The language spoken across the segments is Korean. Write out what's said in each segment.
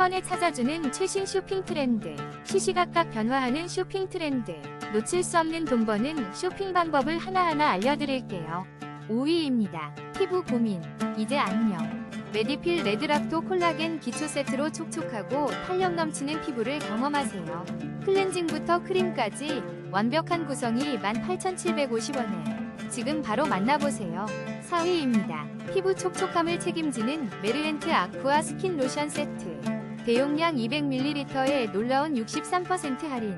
번에 찾아주는 최신 쇼핑 트렌드. 시시각각 변화하는 쇼핑 트렌드. 놓칠 수 없는 돈 버는 쇼핑 방법을 하나하나 알려드릴게요. 5위입니다. 피부 고민. 이제 안녕. 메디필 레드락토 콜라겐 기초 세트로 촉촉하고 탄력 넘치는 피부를 경험하세요. 클렌징부터 크림까지 완벽한 구성이 18,750원에 지금 바로 만나보세요. 4위입니다. 피부 촉촉함을 책임지는 메르엔트 아쿠아 스킨 로션 세트. 대용량 200ml에 놀라운 63% 할인.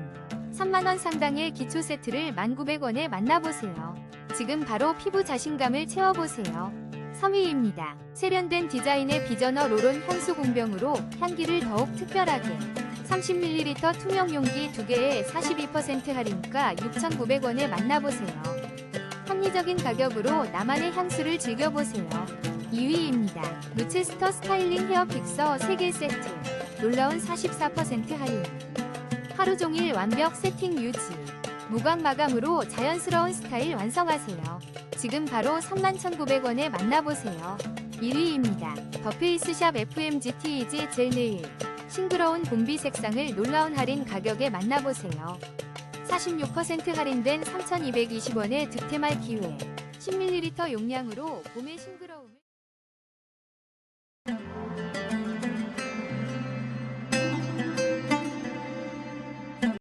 3만원 상당의 기초 세트를 1,900원에 만나보세요. 지금 바로 피부 자신감을 채워보세요. 3위입니다. 세련된 디자인의 비저너 로론 향수 공병으로 향기를 더욱 특별하게 30ml 투명 용기 2개에 42% 할인가 6,900원에 만나보세요. 합리적인 가격으로 나만의 향수를 즐겨보세요. 2위입니다. 루체스터 스타일링 헤어 픽서 3개 세트 놀라운 44% 할인 하루 종일 완벽 세팅 유지 무광 마감으로 자연스러운 스타일 완성하세요. 지금 바로 31,900원에 만나보세요. 1위입니다. 더페이스샵 FMGT 이지 젤 네일 싱그러운 봄비 색상을 놀라운 할인 가격에 만나보세요. 46% 할인된 3,220원의 득템할 기회 10ml 용량으로 봄의 싱그러움을